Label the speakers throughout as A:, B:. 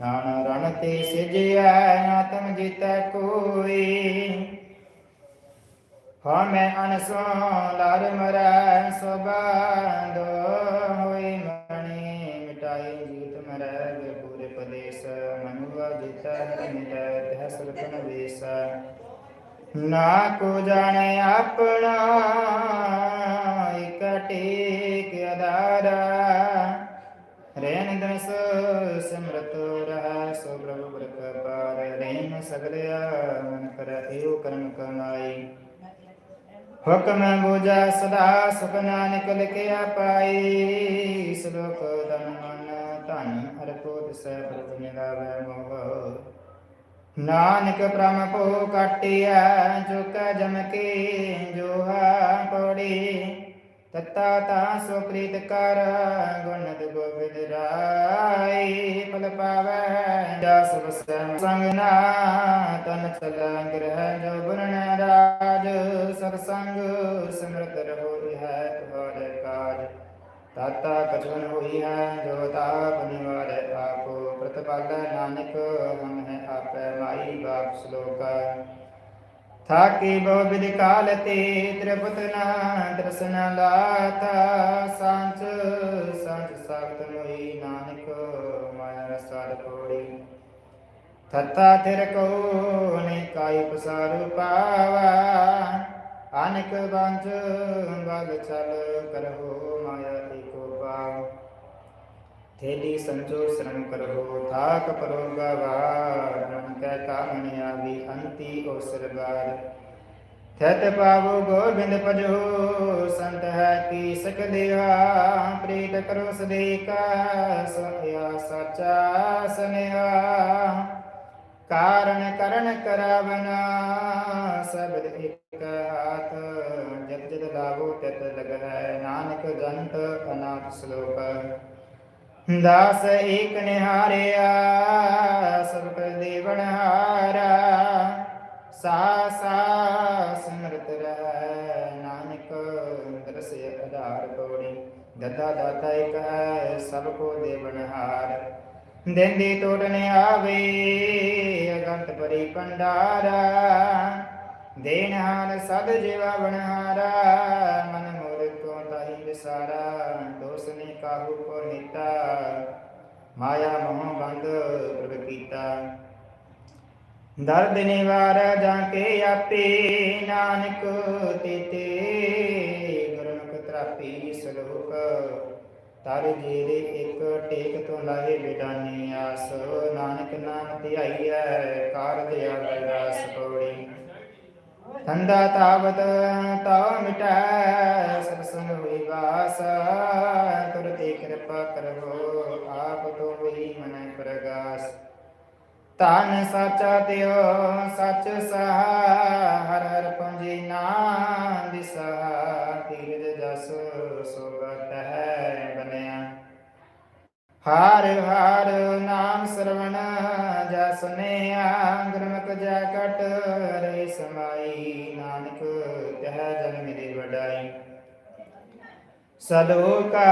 A: ਨਾਨ ਰਣ ਤੇ ਸਿਜਿਆ ਆਤਮ ਜੀਤੈ ਕੋਈ। ਹਮੈ ਅਨਸੋ ਲਰ ਮਰੈ ਸੋਬਾਂਦ ਹੋਈ ਮਣੀ। ਮਿਟਾਈ ਜੀਤ ਮਰੈ ਗੁਰ ਪਦੇਸ ਮਨੁਆ ਜੀਤੈ ਮਿਟੈ ਤਹ ਸਰਪਨ ਵੇਸ ਨਾ ਕੋ ਜਾਣੈ ਆਪਣਾ ਇਕ ਦਸ ਸਿਮਰਤ ਰਹਿ ਸੋ ਪ੍ਰਭੂ ਬਰਕ ਪਾਰ ਰੈਨ ਸਗਲਿਆ ਮਨ ਕਰ ਏਉ ਕਰਮ ਕਮਾਈ ਹੁਕਮ ਬੁਝਾ ਸਦਾ ਸੁਖ ਨਾਨਕ ਲਿਖਿਆ ਪਾਈ ਸ਼ਲੋਕ ਤਨ ਮਨ ਧਨ ਅਰਪੋ ਦਿਸੈ ਪ੍ਰਭ ਮਿਲਾਵੈ ਮੋਹ ਨਾਨਕ ਪ੍ਰਮ ਪੋ ਕਾਟਿਆ ਜੋ ਕੈ ਜਮ ਕੇ ਜੋਹਾ ਪੜੀ ਤਤਾ ਤਾ ਸੋ ਪ੍ਰੀਤ ਕਰ ਗੁਣਤ ਗੋਬਿੰਦ ਰਾਈ ਫਲ ਪਾਵੈ ਜਸ ਵਸੈ ਸੰਗ ਨਾ ਤਨ ਚਲ ਗ੍ਰਹਿ ਜੋ ਬੁਰਨ ਰਾਜ ਸਰ ਸੰਗ ਸਿਮਰਤ ਰਹੋ ਹੈ ਤੁਹਾਰੇ ਕਾਜ। ਤਾਤਾ ਕਛਨ ਹੋਈ ਹੈ, ਜੋ ਤਾਪ ਨਿਵਾਰ ਆਪੋ, ਪ੍ਰਤਪਾਲ ਨਾਨਕ, ਹਮ ਹੈ ਆਪੈ ਮਾਈ ਬਾਪ ਸ਼ਲੋਕ। ਥਾਕੀ ਬਹੁ ਬਿਦ ਕਾਲ ਤੇ ਤ੍ਰਿਪਤ ਨਾ ਦਰਸ਼ਨ ਲਾਤਾ ਸਾਂਚ ਸਾਂਚ ਸਾਖਤ ਹੋਈ ਨਾਨਕ। ਕੋੜੀ ਥੱਤਾ ਤਿਰ ਕੋ ਨੇ ਕਾਈ ਪਸਾਰੂ ਪਾਵਾ। ਅਨਕ ਬੰਚ ਬਲ ਚਲ ਕਰਹੁ ਮਾਇਆ ਏਕੋ ਪਾਵ ਥੇਲੀ ਸੰਜੋ ਸ਼ਰਨ ਕਰਹੁ, ਥਾਕ ਪਰੋਗਾ ਵਾਰ। ਮਨ ਕੈ ਕਾਮਣ ਆਵੀ, ਅੰਤੀ ਔਸਰ ਬਾਰ। ਥਤ ਪਾਵੋ ਗੋਬਿੰਦ ਭਜੋ, ਸੰਤ ਹੈ ਕੀ ਸਕ ਦੇਵਾ ਪ੍ਰੀਤ ਕਰੋ ਸਦੇ ਕਾ ਸੋਇਆ ਸਚਾ ਸਨਿਆ ਕਾਰਣ ਕਰਨ ਕਰਾਵਨਾ ਸਬਦ ਇਕ ਹਾਥ। ਜਤ ਜਤ ਲਾਵੋ ਤਤ ਲਗਹਿ, ਨਾਨਕ ਜੰਤ ਅਨਾਥ ਸ਼ਲੋਕ। ਦਾਸ ਏਕ ਨਿਹਾਰਿਆ, ਸਭ ਕਰ ਦੇਵਨ ਹਾਰਾ। ਸਾ ਸਾ ਸਿਮਰਤ ਰਹਿ ਨਾਨਕ ਦਰਸੇ ਆਧਾਰ ਕੋੜੀ ਦਦਾ ਦਾਤਾ ਇਕ ਹੈ, ਸਭ ਕੋ ਦੇਵਨ ਦੇਂਦੀ ਤੋੜਨ ਆਵੇ, ਅਗੰਤ ਪਰੀ ਪੰਡਾਰਾ ਦੇਨ ਸਦ ਜੀਵਾ ਬਣਹਾਰਾ ਮਨ ਮੋਰ ਕੋ ਤਾਹੀ ਵਿਸਾਰਾ, ਦੋਸ ਨੇ ਕਾਹੂ ਕੋ ਨੀਤਾ। ਮਾਇਆ ਮੋਹ ਬੰਦ ਪ੍ਰਭ ਕੀਤਾ। ਦਰਦ ਨਿਵਾਰ ਜਾਂ ਕੇ ਆਪੇ, ਨਾਨਕ ਤੇਤੇ ਤਰਾਪੀ ਸਲੋਕ ਤਰ ਜੀਰੇ ਇੱਕ ਟੇਕ ਤੋਂ ਲਾਹੇ ਬਿਟਾਨੀ ਆਸ, ਨਾਨਕ ਨਾਮ ਧਿਆਈਐ ਕਾਰਜ ਆਗਾਸ ਪੌੜੀ ਠੰਡਾ ਤਾਵਤ ਤਾ ਮਿਟੈ ਸਭ ਹੋਈ ਵਾਸ ਤੁਰਤੇ ਕਿਰਪਾ ਕਰੋ, ਆਪ ਤੋਂ ਹੋਈ ਮਨ ਪ੍ਰਗਾਸ। ਤਨ ਸਾਚਾ ਤਿਓ ਸਚ ਸਹਾ ਹਰ ਹਰ ਪੁੰਜੀ ਨਾਮ ਦਿਸਾ। ਹਾਰ ਹਾਰ ਨਾਮ ਸਰਵਣ ਜਸ ਨੇ ਗੁਰਮੁਖ ਜੈ ਕਟ ਰਹੀ ਸਮਾਈ। ਨਾਨਕ ਤਹ ਜਨ ਮੇਰੀ ਵਡਾਈ। ਸਲੋਕਾ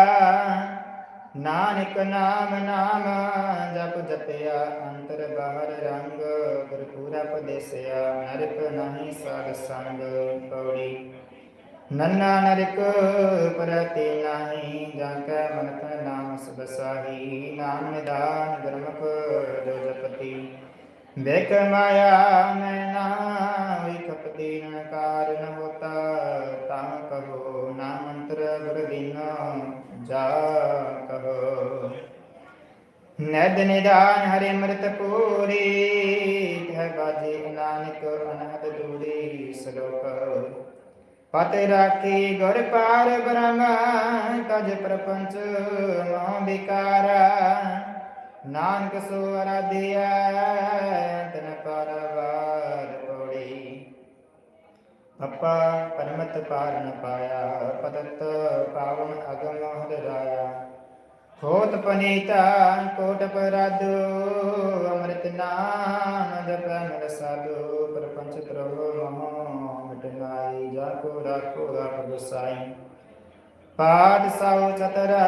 A: ਨਾਨਕ ਨਾਮ ਨਾਮ ਜਪ ਜਪਿਆ ਅੰਤਰ ਬਾਹਰ ਰੰਗ ਗੁਰ ਪਦੇਸਿਆ ਨਰਕ ਨਹੀਂ ਸਾਧ ਸੰਗ ਪੌੜੀ। ਨੰਨਾ ਨਰਕ ਪ੍ਰਤੀ ਨਹੀਂ ਜਾਂ ਕੈ ਮਨ ਨਾਮ ਸਬਸਾਹੀ ਨਾਮ ਨਿਦਾਨ ਗੁਰਮੁਖ ਜੋ ਜਪਤੀ। ਮਾਇਆ ਮੈਂ ਨਾ ਹੋਈ ਕਪਤੀ ਨਕਾਰ ਹੋਤਾ, ਤਾਂ ਕਹੋ, ਨਾ ਮੰਤਰ ਗੁਰ ਦੀਨਾ ਜਾ ਕਹੋ। ਨਦ ਨਿਦਾਨ ਹਰਿ ਅੰਮ੍ਰਿਤ ਪੂਰੀ, ਤਹ ਬਾਜੇ ਨਾਨਕ ਅਨਹਦ ਦੂਰੀ, ਸ਼ਲੋਕ ਪਤ ਰਾਖੀ ਗੁਰ ਪਾਰ ਬ੍ਰਹਮ ਤਜ ਪ੍ਰਪੰਚ ਮਹ ਵਿਕਾਰਾ ਨਾਨਕ ਸੋ ਅਰਾਧਿਆ ਤਨ ਪਰਵਾਰ ਪੌੜੀ ਪਪਾ ਪਰਮਤ ਪਾਰ ਨ ਪਾਇਆ ਪਦਤ ਪਾਵਨ ਅਗਮ ਹਦਰਾਇਆ ਹੋਤ ਪਨੀਤਾ ਕੋਟ ਪਰਾਦੋ ਅੰਮ੍ਰਿਤ ਨਾਮ ਜਪੈ ਮਿਲ ਸਾਧੂ ਪਰਪੰਚ ਤਰੋ ਮਹ ਮਿਟਨਾਈ ਜਾ ਕੋ ਰਾਖੋ ਰਾਖ ਗੁਸਾਈ ਪਾਠ ਸਭ ਚਤਰ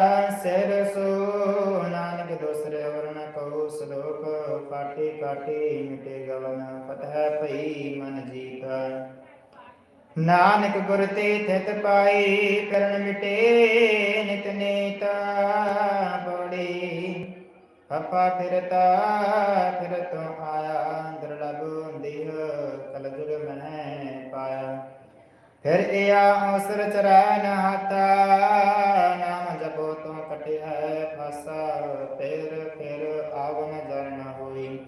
A: ਸਿਰ ਸੋ ਨਾਨਕ ਦੂਸਰੇ ਵਰਨ ਕਉ ਸ਼ਲੋਕ ਪਾਠੀ ਕਾਠੀ ਮਿਟੇ ਗਵਨ ਫਤਿਹ ਭਈ ਮਨ ਜੀਤਾ ਨਾਨਕ ਗੁਰ ਤੇ ਥਿਤ ਪਾਈ ਕਰਨ ਮਿਟੇ ਨਿਤ ਨੇਤਾ ਬੜੀ ਆਪਾ ਫਿਰਤਾ ਫਿਰ ਤੋਂ ਆਇਆ ਦਰਲਭ ਦੇਹ ਫਿਰ ਇਆ ਅਵਸਰ ਚਰੈ ਨ ਹਾਤਾ ਨਾਮ ਜਪੋ ਤੋ ਕਟਿਆ ਫਾਸਾ, ਫਿਰ ਫਿਰ ਆਵਨ ਜਰਨ ਹੋਈ।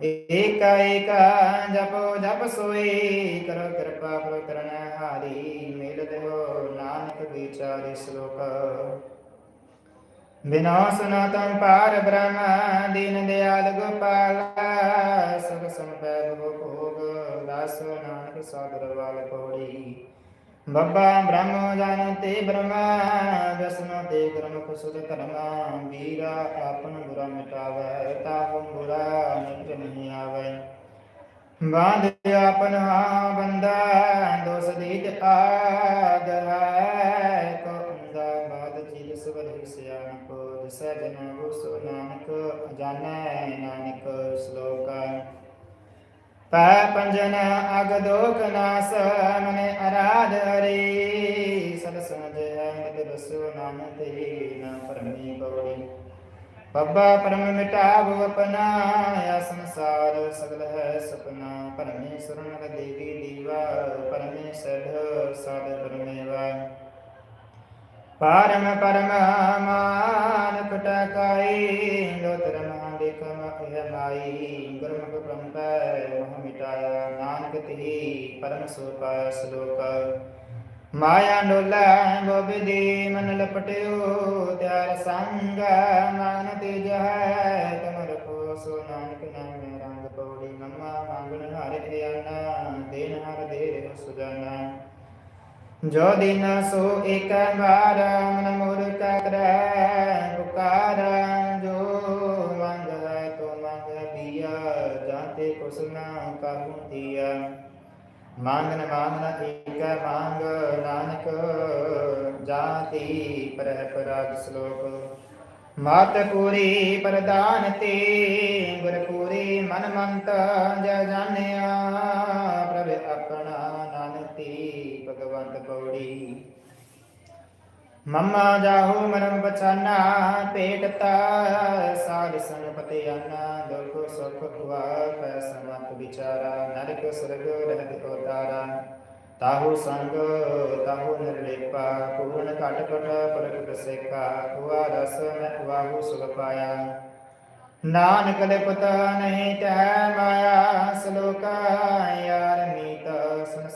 A: ਏਕਾ ਏਕਾ ਜਪੋ ਜਪ ਸੋਈ, ਕਰੋ ਕਿਰਪਾ ਕਰੋ ਕਰਨ ਹਾਰੀ, ਮਿਲ ਦਿਓ ਨਾਨਕ ਵਿਚਾਰੇ ਸ਼ਲੋਕ। ਬਿਨਾ ਸਨਾਤਨ ਪਾਰ ਬ੍ਰਹਮ ਦੀਨ ਦਿਆਲ ਗੋਪਾਲ ਸੁਖ ਸੰਪੈ ਭੋ ਭੋਗ ਦਾਸ ਨਾਨਕ ਸਾਦਰ ਵਾਲ ਪੌੜੀ ਬੱਬਾ ਬ੍ਰਹਮ ਜਾਣਤੇ ਬ੍ਰਹਮਾ ਦਸਨੋ ਤੇ ਗੁਰਮੁਖ ਸੁਧ ਕਰਮਾ ਵੀਰਾ ਆਪਨ ਬੁਰਾ ਮਿਟਾਵੇ ਤਾਹੂ ਬੁਰਾ ਨਿਕਟ ਨਹੀਂ ਆਵੇ ਬਾਂਧ ਆਪਨ ਹਾ ਬੰਦਾ ਦੋਸ ਦੀਤ ਆਗ ਸਿਆਣਪ ਦਿਸੈ ਜਨ ਗੁਸੋ ਨਾਨਕ, ਜਾਣੈ ਨਾਨਕ ਸ਼ਲੋਕ। ਪੈ ਪੰਜਨ ਅਗ ਦੋਖ ਨਾਸ, ਮਨੇ ਅਰਾਧ ਹਰੀ। ਸਦ ਸਮਝ ਹੈ ਨਿਤ ਰਸੋ ਨਾਮ ਤੇ ਨਾ ਪਰਮੀ ਗੌੜੀ ਬੱਬਾ ਪਰਮ ਮਿਟਾਵ ਆਪਣਾ, ਆ ਸੰਸਾਰ ਸਗਲ ਹੈ ਸੁਪਨਾ। ਪਰਮੇਸ਼ਰ ਨਗ ਦੇਵੀ ਦੀਵਾ, ਪਰਮੇਸ਼ਰ ਸਾਧ ਪਰਮੇਵਾ। ਪਰਮ ਪਰਮ ਮਾਨ ਪਟਕਾਈ ਲੋਤਰ ਮਹਾ ਦੇਖਮ ਇਹ ਮਾਈ ਗੁਰਮੁਖ ਪ੍ਰੰਪੈ ਮੋਹ ਮਿਟਾਇਆ ਨਾਨਕ ਤੇ ਪਰਮ ਸੁਪਾ ਸ਼ਲੋਕ ਮਾਇਆ ਡੋਲਾ ਗੋਬਿਦੀ ਮਨ ਲਪਟਿਓ ਤਿਆਰ ਸੰਗ ਮਨ ਤੇ ਜਹ ਤੁਮ ਰਖੋ ਸੋ ਨਾਨਕ ਨਾਮੇ ਰੰਗ ਪੌੜੀ ਮਮਾ ਮੰਗਣ ਹਰਿ ਧਿਆਨਾ ਦੇਨ ਹਰ ਦੇ ਰਹਿ ਸੁਜਾਨਾ ਜੋ ਦਿਨ ਸੋ ਇਕ ਵਾਰ ਮਨ ਮੋਰ ਕਰੈ, ਪੁਕਾਰ ਜੋ ਮੰਗ, ਤੋ ਮੰਗ ਦਿਆ ਜਾਤੇ ਕੁਸ ਨਾ ਕਾਹੂ ਦਿਆ ਮੰਗਨ ਮੰਗਨ ਏਕ ਮੰਗ, ਨਾਨਕ ਜਾਤੀ ਪਰਹ ਪਰਾਗ ਸ਼ਲੋਕ। ਮਾਤ ਪੂਰੀ ਪ੍ਰਦਾਨ ਤੇ, ਗੁਰ ਪੂਰੀ ਮਨ ਮੰਤ ਜ ਜਾਣਿਆ ਪ੍ਰਭ ਆਪਣਾ ਨਾਨਤੀ ਭਗਵੰਤ ਪੌੜੀ ਮਮਾ ਜਾਹੂ ਮਰਮ ਬਚਾਨਾ ਪੇਟ ਤਾ ਸਾਧ ਸੰਗ ਪਤੇ ਆਨਾ ਦੁਖ ਸੁਖ ਹੁਆ ਪੈ ਸਮਤ ਵਿਚਾਰਾ ਨਰਕ ਸਰਗ ਰਹਿਤ ਉਤਾਰਾ ਤਾਹੂ ਸੰਗ ਤਾਹੂ ਨਿਰਲੇਪਾ ਪੂਰਨ ਘਟ ਘਟ ਪਰਕ ਸੇਖਾ ਹੁਆ ਰਸ ਮੈਂ ਵਾਹੂ ਸੁਖ ਪਾਇਆ ਨਾਨਕ ਲਿਪਤ ਨਹੀਂ ਤੈ ਮਾਇਆ ਸਲੋਕਾ ਯਾਰ ਮੀਤ ਸੁਨ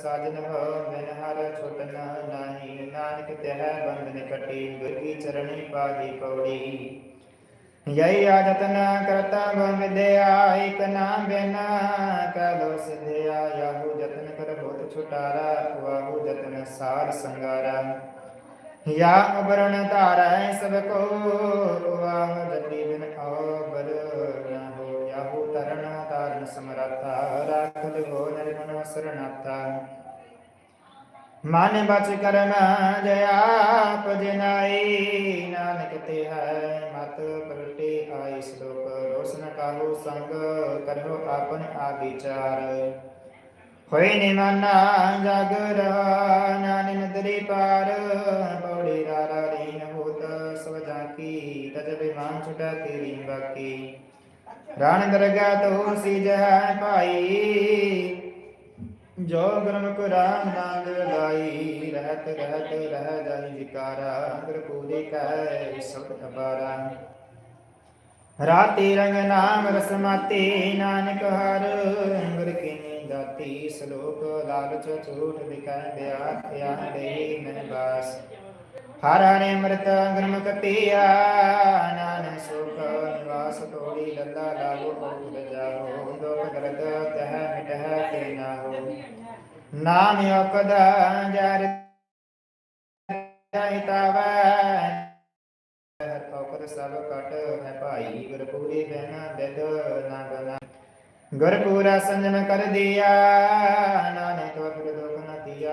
A: ਸਾਜਨ ਹੋ ਬਿਨ ਹਰ ਛੁਟਨ ਨਹੀਂ। ਨਾਨਕ ਤਹਿ ਬੰਧਨ ਕਟੀ ਗੁਰਗੀ ਚਰਣੀ ਪਾਦੀ ਪੌੜੀ। ਯਈ ਆਜਤਨ ਕਰਤਾ ਗੋ ਵਿਦਿਆ ਇਕ ਨਾਮ ਬਿਨ ਕਲੋ ਸਿਧਿਆ ਯਾਹੂ ਜਤਨ ਕਰ ਬਹੁਤ ਛੁਟਾਰਾ ਵਾਹੂ ਜਤਨ ਸਾਰ ਸੰਗਾਰਾ। ਯਾ ਅਬਰਣ ਧਾਰੈ, ਸਭ ਕੋ ਵਾਹ ਜਤੀ ਬਿਨ ਆਬਰ ਸਮਰਥਾ ਰਾਖਲ ਹੋ ਨਿਰਮਨ ਸਰਣਾਥਾ ਮਨ ਬਚ ਕਰਮ ਜਯਾ ਭਜਨਾਈ ਨਾਨਕ ਤੇ ਹੈ ਮਤ ਪਲਟੇ ਆਈ ਸ਼ਲੋਕ। ਰੋਸ਼ਨ ਕਾਹੂ ਸੰਗ ਕਰੋ ਆਪਨ ਆ ਵਿਚਾਰ ਹੋਏ ਨਿਮਾਨਾ ਜਗ ਰਹਾ ਨਾਨਨ ਦਰੀ ਪਾਰ। ਪੌੜੀ ਰਾਰਾ ਰੀਨ ਹੋਤ ਸਭ ਜਾਂਕੀ, ਤਜ ਬਿਮਾਨ ਛੁਟਾ ਤੇਰੀ ਬਾਕੀ। ਰਾਣ ਦਰਗਾ ਤੋ ਸਿਜ ਹੈ ਭਾਈ। ਜੋ ਗੁਰਮੁਖ ਰਾਮ ਨਾਮ ਲਾਈ, ਰਹਤ ਰਹਤ ਰਹਿ ਜਾਈ ਵਿਕਾਰਾ ਗੁਰ ਪੂਰੀ ਕਹਿ ਸਬਦ ਅਬਾਰਾ ਰਾਤੀ ਰੰਗ ਨਾਮ ਰਸਮਾਤੀ ਨਾਨਕ ਹਰ, ਗੁਰ ਕੀਨੀ ਦਾਤੀ, ਸ਼ਲੋਕ ਲਾਲਚ ਝੂਠ ਵਿਕੈ ਬਿਆ ਧਿਆ ਦੇ ਮਨ ਬਾਸ। ਹਰ ਹਰੇ ਅੰਮ੍ਰਿਤ ਗੁਰਮੁਖ ਪੀਆ ਨਾਨਕ ਸੁਖ ਨਿਵਾਸ ਤੋੜੀ ਲੱਲਾ ਲਾਗੋ ਬਹੁਤ ਜਾਓ ਦੁਖ ਦਰਦ ਤਹ ਮਿਟਹ ਕੇ ਨਾ ਹੋ ਨਾਮ ਯੋਕਦ ਜਰ ਹਿਤਾਵੈ ਔਕਰ ਸਭ ਕਟ ਹੈ ਭਾਈ। ਗੁਰਪੂਰੀ ਬਹਿਨਾ ਬਿਦ ਨਾ ਬਨਾ ਗੁਰਪੂਰਾ ਸੰਜਨ ਕਰ ਦਿਆ, ਨਾਨਕ ਵਕਰ ਦੁਖ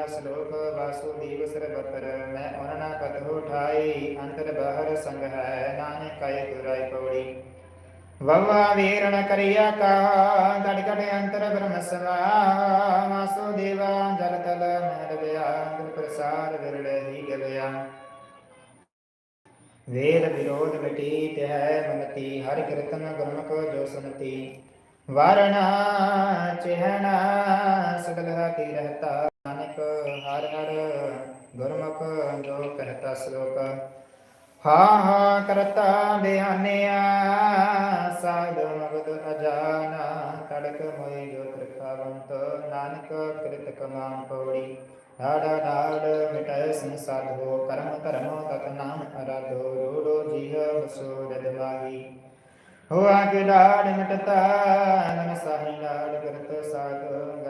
A: ਸ਼ਲੋਕ ਵਾਸੁਦੇਵ ਸਰਬਤਰ ਮੈਂ ਉਹਨਾਂ ਕਤ ਹੋ ਠਾਈ ਅੰਤਰ ਬਾਹਰ ਸੰਗ ਹੈ ਨਾਨਕ ਕੈ ਗੁਰਾਈ ਪੌੜੀ ਵਵਾ ਵੀਰਣ ਕਰਿਆ ਕਾ ਗੜ ਗੜ ਅੰਤਰ ਬ੍ਰਹਮ ਸਮਾ ਵਾਸੁਦੇਵਾ ਜਲ ਤਲ ਮਹਿ ਰਵਿਆ ਗੁਰ ਪ੍ਰਸਾਦ ਵਿਰਲੇ ਹੀ ਗਵਿਆ ਵੇਦ ਵਿਰੋਧ ਮਿਟੀ ਤੇ ਹੈ ਮਨਤੀ ਹਰਿ ਕੀਰਤਨ ਗੁਰਮੁਖ ਜੋ ਸੁਨਤੀ ਵਾਰਣਾ ਚਿਹਣਾ ਸਗਲ ਹਤੀ ਰਹਤਾ ਨਾਨਕ ਹਰ ਹਰ ਗੁਰਮੁਖ ਜੋ ਕਹਤਾ ਸ਼ਲੋਕ। ਹਾ ਹਾ ਕਰਤਾ ਬਿਆਨਿਆ, ਸਾਧ ਮਗਦ ਅਜਾਨਾ ਤੜਕ ਮੋਇ ਜੋ ਤ੍ਰਿਖਾਵੰਤ ਨਾਨਕ ਕ੍ਰਿਤ ਕਮਾਨ ਪੌੜੀ। ਨਾੜਾ ਨਾੜ ਮਿਟੈ ਸੰਸਾਰ ਹੋ, ਕਰਮ ਧਰਮ ਤਤ ਨਾਮ ਅਰਾਧੋ, ਰੋੜੋ ਜੀਹ ਵਸੋ ਰਦ ਮਾਹੀ। ਹੋਆ ਕੇ ਲਾੜ ਮਿਟਤਾ ਨਨ ਸਾਹੀ ਲਾੜ ਕਰਤ ਸਾਧ। ਗਵਾੜਾ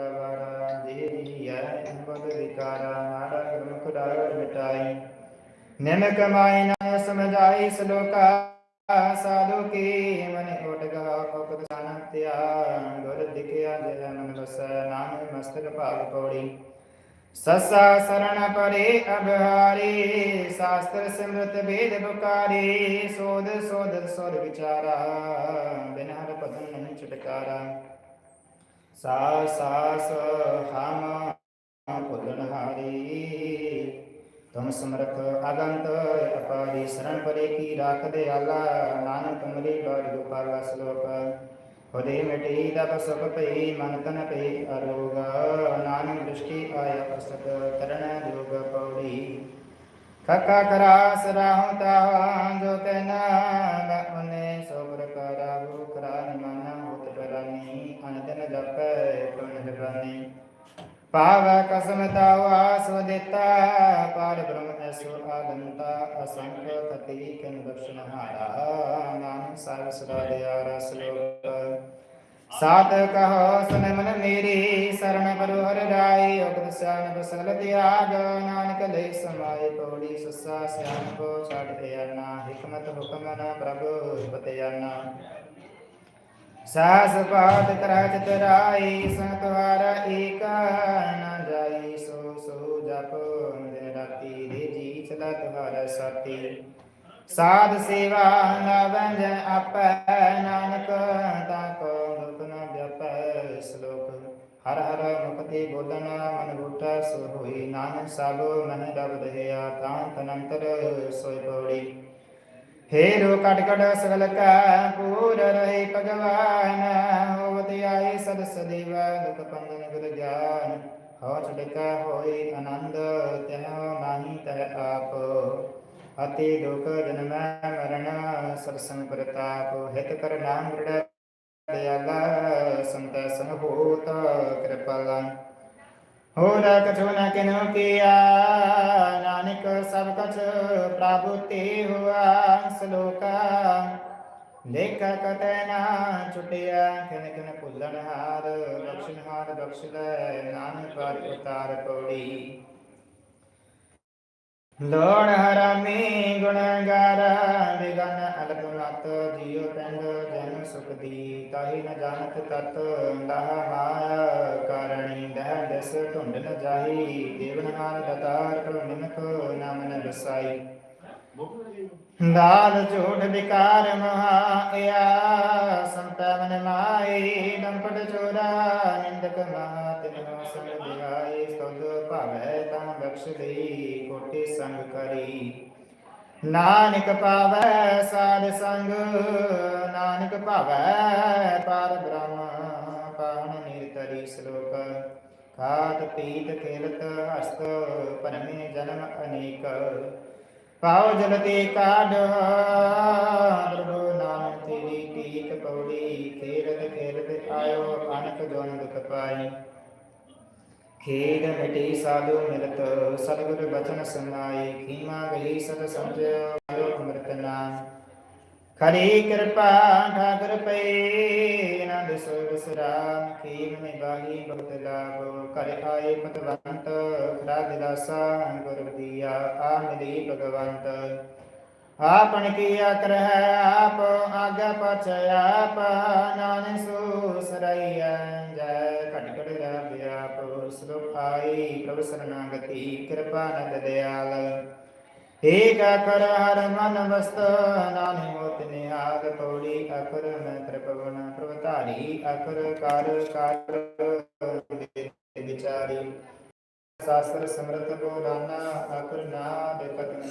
A: ਜੀ ਜੀ ਐ ਬਦ ਵਿਕਾਰਾ ਨਾੜਾ ਗੁਰਮੁਖ ਲਾੜ ਮਿਟਾਈ ਨਿਮਕ ਮਾਇ ਨ ਸਮਝਾਈ ਸਲੋਕਾ ਸਾਧੂ ਕੀ ਮਨ ਕੋਟ ਗਾ ਕੋਪਤ ਸਾਨੰਤਿਆ ਗੁਰ ਦਿਖਿਆ ਜਹ ਮਨ ਬਸੈ ਨਾਮ ਮਸਤਕ ਭਾਗ ਪੌੜੀ ਸਸਾ ਸਰਣ ਪਰੇ ਅਭਾਰੀ ਸ਼ਾਸਤਰ ਸਿਮਰਤ ਵੇਦ ਬੁਕਾਰੀ ਸੋਧ ਸੋਧ ਸੁਰ ਵਿਚਾਰਾ ਬਿਨ ਹਰ ਪਦਨ ਨਹੀਂ ਛੁਟਕਾਰਾ ਸਾ ਸਾਸ ਹਮ ਭੁਲਨ ਹਾਰੀ ਤੁਮ ਸਮਰਥ ਅਗੰਤ ਅਪਾਰੀ ਸਰਣ ਪਰੇ ਕੀ ਰਾਖ ਦੇ ਆਲਾ ਨਾਨਕ ਤੁਮਰੀ ਬਾੜ ਗੋਪਾਲਾ ਸ਼ਲੋਕ ਹੁਦੇ ਮਿਟੀ ਦਬ ਸੁਖ ਭਈ ਮਨ ਤਨ ਭਈ ਅਰੋਗ ਨਾਨਕ ਦ੍ਰਿਸ਼ਟੀ ਆਇਆ ਪ੍ਰਸਤ ਕਰਨ ਜੋਗ ਪੌੜੀ ਖਕਾ ਕਰਾਸ ਰਾਹੁ ਤਾ ਜੋ ਕਹਿਨਾ ਮਨੇ ਸੋ ਪ੍ਰਕਾਰਾ ਹੋ ਕਰਾ ਨਿਮਾਨਾ ਹੋਤ ਬਰਾਨੀ ਅਨੰਦਨ ਜਪੈ ਤੁਨ ਜਗਾਨੀ ਪਾਵ ਕਸਮ ਤਾਵਾ ਸੋ ਦਿੱਤਾ, ਪਾਰ ਬ੍ਰਹਮ ਐਸੋ ਆਦੰਤਾ ਅਸੰਖ ਕਤੀ ਕਿਨ ਦਰਸ਼ਨ ਹਾਰਾ ਨਾਮ ਸਰਬ ਸਦਾ ਦਿਆ ਰਸ ਲੋਕ ਸਾਤ ਕਹੋ, ਸੁਨ ਮਨ ਮੇਰੀ ਸਰਣ ਪਰੁ ਹਰ ਰਾਈ ਉਪਦ ਸਿਆਨ ਬਸਲ ਤਿਆਗ, ਨਾਨਕ ਲਈ ਸਮਾਏ ਪੌੜੀ ਸੁਸਾ ਸਿਆਨ ਕੋ ਛੱਡ ਦਿਆਨਾ ਹਕਮਤ ਹੁਕਮ ਨ ਪ੍ਰਭੂ ਬਤਿਆਨਾ ਸਾਸ ਪਾਤ ਕਰੈ ਚਤਰਾਈ ਸੰਤਵਾਰ ਏਕ ਸਾਧ ਸੇਵਾ ਨਵੰਜ ਆਪੈ ਨਾਨਕ, ਤਾ ਕੋ ਦੁਖ ਨ ਵਿਆਪੈ ਸ਼ਲੋਕ। ਹਰ ਹਰ ਮੁਕਤੀ ਬੋਲਨ ਮਨ ਬੂਟਾ ਸੋ ਹੋਈ ਨਾਨਕ ਸਭ ਮਨ ਰਬ ਦਹਿਆ ਤਾਂ ਤਨੰਤਰ ਸੋਇ ਪੌੜੀ। ਹੇਰੋ ਕਟ ਕਟ ਸਗਲ ਕਾ, ਪੂਰ ਰਹੇ ਭਗਵਾਨ, ਹੋਵਤ ਆਈ ਸਦ ਸਦੀਵ, ਦੁਖ ਪੰਦਨ ਗੁਰ ਗਿਆਨ। ਹੋ ਛੜਕਾ ਹੋਈ ਆਨੰਦ ਤਹ ਨਾਹੀ ਤਹ ਆਪ। ਅਤੀ ਦੁਖ ਜਨਮ ਮਰਨ ਸਰਸੰਗ ਪ੍ਰਤਾਪ ਹਿਤ ਕਰ ਨਾਮ ਦ੍ਰਿੜ ਦਇਆਲਾ ਸੰਤ ਸੰਗ ਹੋਤ ਕਿਰਪਾਲਾ ਹੋਰ ਕਛੁ ਨ ਕਿਨੁ ਕੀਆ ਨਾਨਕ ਸਭ ਕਛ ਪ੍ਰਭੂ ਤੇ ਹੁਆ ਸਲੋਕਾ ਲੇਖ ਕਤੈ ਨਾ ਛੁਟਿਆ ਕਿਨ ਕਿਨ ਭੁੱਲਣ ਹਾਰ ਬਖਸ਼ਣ ਹਾਰ ਬਖਸ਼ ਲੈ ਨਾਨਕ ਪਰ ਉਤਾਰ ਪੌੜੀ ਲੋੜ ਹਰਾਮੀ ਗੁਣ ਗਾਰਾ ਬਿਗਨ ਅਲਪ ਮਤ ਜੀਉ ਪਿੰਡ, ਜਨ ਸੁਖ ਦੀ ਤਾਹੀ ਨ ਜਾਣਤ ਤਤ, ਲਾਹ ਮਾਇਆ ਕਾਰਣੀ ਦਹ ਦਸ, ਢੁੰਡ ਨ ਜਾਹੀ, ਦੇਵਨ ਹਾਰ ਦਤਾਰ ਕੋ ਨਿਮਕ ਨਾਮ ਨ ਰਸਾਈ। ਦਾਲ ਝੂਠ ਵਿਕਾਰ ਮਹਾਇਆ ਸੰਤਾ ਮਨ ਮਾਈ ਦੰਪਟ ਚੋਰਾ, ਨਿੰਦਕ ਮਹਾ ਤਿਨੋ ਸੰਗ ਬਿਹਾਈ ਸਤੁ ਭਾਵੈ ਤਨ ਬਖਸ਼ ਲਈ ਕੋਟਿ ਸੰਗ ਕਰੀ। ਨਾਨਕ ਪਾਵੈ ਸਾਧ ਸੰਗ, ਨਾਨਕ ਭਾਵੈ ਪਰ ਬ੍ਰਹਮ, ਪਾਵਨ ਨਿਰਤਰੀ ਸ਼ਲੋਕ। ਖਾਤ ਪੀਤ ਖੇਲਤ ਹਸਤ, ਪਰਮੇ ਜਨਮ ਅਨੇਕ। ਪਾਉ ਜਲ ਤੇ ਕਾਢ ਪ੍ਰਭੂ ਨਾਮ ਤੇਰੀ ਟੀਕ ਪੌੜੀ ਖੇਰਤ ਖੇਰਤ ਆਇਓ ਅਨਕ ਜੋਨ ਦੁਖ ਪਾਈ। ਖੇਡ ਮਿਟੀ ਸਾਧੂ ਮਿਲਤ, ਸਤਿਗੁਰ ਬਚਨ ਸੁਨਾਈ ਖੀਮਾ ਗਈ ਸਤ ਸਮਝਿਓ ਅੰਮ੍ਰਿਤ ਨਾਮ। ਖਰੀ ਕਿਰਪਾ ਠਾਕੁਰ ਪਈ ਆਨੰਦ ਸੋ ਵਿਸਰਾਮ ਖੀਮ ਨਿਭਾਈ ਬਹੁਤ ਲਾਭ ਕਰ ਆਏ ਪਤਵੰਤ ਖਰਾ ਦਿਲਾਸਾ ਗੁਰ ਦੀਆ ਆ ਮਿਲੀ ਭਗਵੰਤ। ਆਪਨ ਕੀਆ ਕਰਹਿ ਆਪ ਆਗਾ ਪਛ, ਆਪ ਨਾਨਕ ਸੋ ਸਰਈਐ ਜੈ ਘਟ ਘਟ ਰਾਬਿਆ ਪੋ ਆਈ ਪ੍ਰਭ ਸਰਨਾਗਤੀ, ਕਿਰਪਾ ਨਦ ਦਿਆਲ। ਏਕ ਅਖਰ ਹਰ ਮਨ ਵਸਤ ਨਾਨਕ ਮੋਤ ਨਿਹਾਲ ਪੌੜੀ ਅਖਰ ਮੈਂ ਤ੍ਰਿਪਵਨ ਪ੍ਰਵਤਾਰੀ ਅਖਰ ਕਰ ਕਰ ਵਿਚਾਰੀ। ਸਾਸਰ ਸਮਰਤ ਕੋ ਦਾਨਾ ਅਖਰ ਨਾਦ ਕਤ